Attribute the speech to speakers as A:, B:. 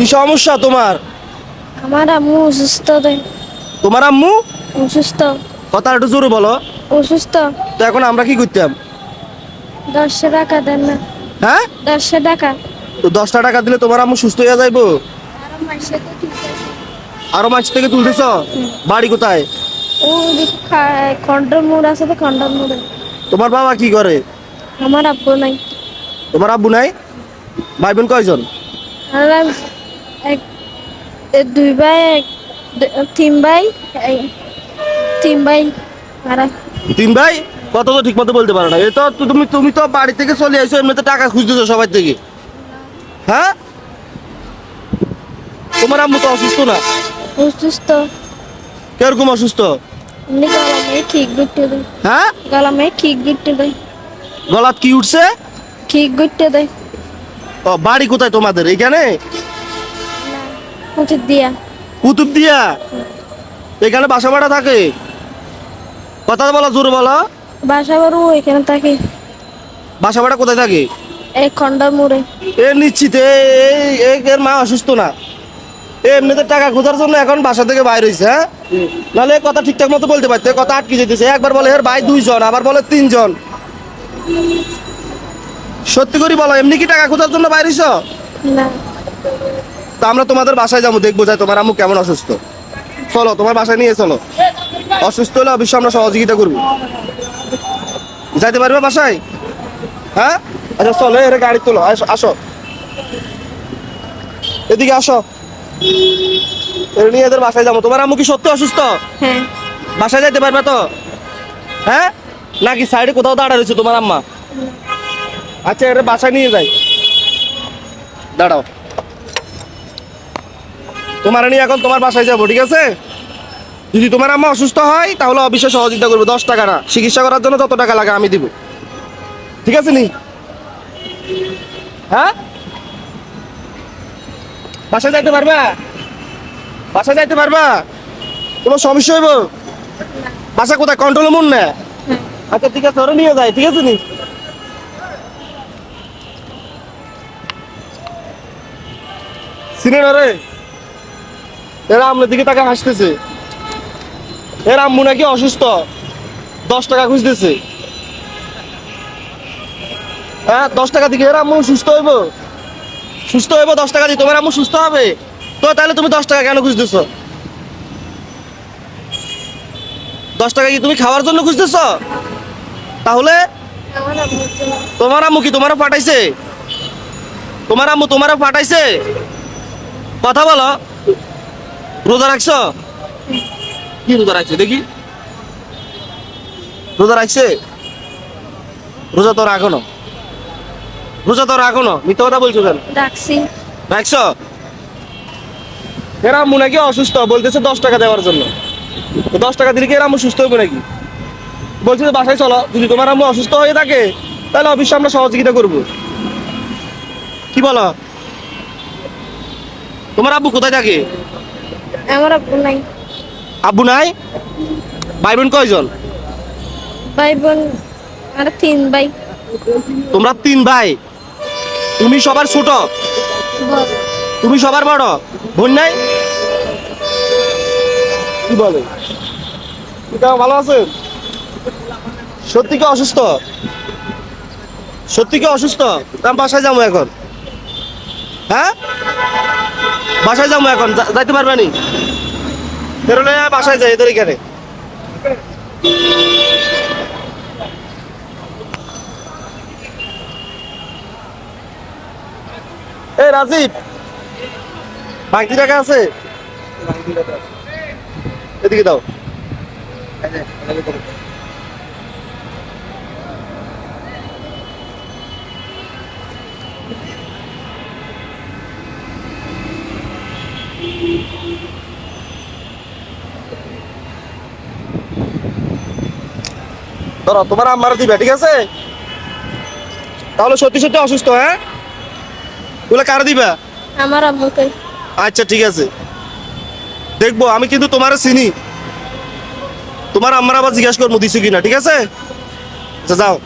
A: কি সমস্যা তোমার?
B: আমার আম্মু অসুস্থ দেয়
A: তোমার আম্মু?
B: অসুস্থ।
A: কথা একটু জোরে বলো।
B: অসুস্থ।
A: তো এখন আমরা কি করতাম?
B: দশশো টাকা দেন না।
A: হ্যাঁ?
B: দশশো টাকা।
A: তো দশটা টাকা দিলে তোমার আম্মু সুস্থ হয়ে যাইবো? আরও মাছ থেকে তুলতেছ? বাড়ি কোথায়?
B: ও মোড় আছে তো খন্ডর মোড়ে।
A: তোমার বাবা কি করে?
B: আমার আব্বু নাই।
A: তোমার আব্বু নাই? ভাই বোন কয়জন?
B: এক দুই ভাই এক তিন ভাই তিন ভাই
A: তিন ভাই? কত তো ঠিক মতো বলতে পারো না। এই তো তুমি তুমি তো বাড়ি থেকে চলে আসো এমনিতে টাকা খুঁজতেছো সবাই থেকে। হ্যাঁ? তোমার আম্মু তো অসুস্থ না?
B: অসুস্থ।
A: কীরকম অসুস্থ?
B: গলামে দেয়।
A: হ্যাঁ?
B: গলামে খিক গুটে দেয়।
A: গলাত কি উঠছে?
B: দেয়।
A: ও বাড়ি কোথায় তোমাদের? এখানে?
B: উচিত দিয়া।
A: কুতুব দিয়া? এখানে বাসা ভাড়া থাকে? কথা বলো জোরে বলো।
B: বাসা বাড়ু এখানে থাকি।
A: বাসা ভাড়া কোথায় থাকে?
B: এই খন্ডর মোড়ে।
A: এ নিশ্চিত এই এর মা অসুস্থ না। এমনিতে টাকা খোঁজার জন্য এখন বাসা থেকে বাইর হয়েছে হ্যাঁ? নাহলে কথা ঠিকঠাক মতো বলতে পারতে কথা আটকে যেতেছে। একবার বলে এর ভাই দুইজন আবার বলে তিনজন। সত্যি করে বলো এমনি কি টাকা খোঁজার জন্য বাইর
B: না।
A: তা আমরা তোমাদের বাসায় যাব দেখব যাই তোমার আম্মু কেমন অসুস্থ। চলো তোমার বাসায় নিয়ে চলো। অসুস্থ হলে অবশ্যই আমরা সহযোগিতা করব। যাইতে পারবে বাসায়? হ্যাঁ? আচ্ছা চলো এর গাড়ি তোলো আসো এদিকে আসো। এর নিয়ে এদের বাসায় যাব। তোমার আম্মু কি সত্যি অসুস্থ?
B: হ্যাঁ।
A: বাসায় যাইতে পারবে তো? হ্যাঁ? নাকি সাইডে কোথাও দাঁড়া রয়েছে তোমার আম্মা? আচ্ছা এর বাসায় নিয়ে যাই। দাঁড়াও। তোমার নিয়ে এখন তোমার বাসায় যাব, ঠিক আছে? যদি তোমার আম্মা অসুস্থ হয়, তাহলে অবশ্যই সহযোগিতা করব, দশ টাকা না। চিকিৎসা করার জন্য যত টাকা লাগে আমি দিব। ঠিক আছে, নি? হ্যাঁ? বাসায় যাইতে পারবা? বাসায় যাইতে পারবা? কোনো সমস্যা হইব? বাসা কোথায়? কন্ট্রোল মন না? আচ্ছা ঠিক আছে, ওরা নিয়ে যায় ঠিক আছে, নি? সিনেন রে। এরা আমনের দিকে টাকা হাসতেছে। এর আম্মু নাকি অসুস্থ। দশ টাকা খুঁজতেছে হ্যাঁ দশ টাকা দিকে এর আম্মু সুস্থ হইব। সুস্থ হইব, দশ টাকা দিয়ে তোমার আম্মু সুস্থ হবে? তো তাহলে তুমি দশ টাকা কেন খুঁজতেছো দশ টাকা কি তুমি খাওয়ার জন্য খুঁজতেছ তাহলে তোমার আম্মু কি তোমারও পাঠাইছে তোমার আম্মু তোমারও পাঠাইছে কথা বলো। রোজা রাখছো? কি রোজা রাখছে? দেখি। রোজা রাখছে? রোজা তো রাখো না। রোজা তো রাখো না। মিথ্যা কথা বলছো কেন? রাখছো। এরা নাকি অসুস্থ? বলতেছে দশ টাকা দেওয়ার জন্য। তো দশ টাকা দিলে কি এরা সুস্থ হবে নাকি? বলছি যে বাসায় চলো যদি তোমার আম্মু অসুস্থ হয়ে থাকে তাহলে অবশ্যই আমরা সহযোগিতা করব। কি বলো? তোমার আব্বু কোথায় থাকে?
B: আমার আব্বু নাই।
A: আব্বু নাই? ভাই বোন কয়জন?
B: ভাই বোন আর তিন ভাই।
A: তোমরা তিন ভাই। তুমি সবার ছোট? তুমি সবার বড়? বোন নাই? কি বলে? ভালো আছে সত্যি কি অসুস্থ? সত্যি কি অসুস্থ? আমি বাসায় যাব এখন। হ্যাঁ? বাসায় যাব এখন যাইতে পারবে নি? বেরোলে বাসায় যাই, এদের এখানে। এ, রাজীব! বাকি টাকা আছে? এদিকে দাও। ধরো তোমার আম্মার দিবে ঠিক আছে? তাহলে সত্যি সত্যি অসুস্থ হ্যাঁ? ওগুলো কার দিবা?
B: আমার আম্মুকে।
A: আচ্ছা ঠিক আছে। দেখব আমি কিন্তু তোমার চিনি। তোমার আম্মার আবার জিজ্ঞাসা করব দিছো কিনা ঠিক আছে? আচ্ছা যাও।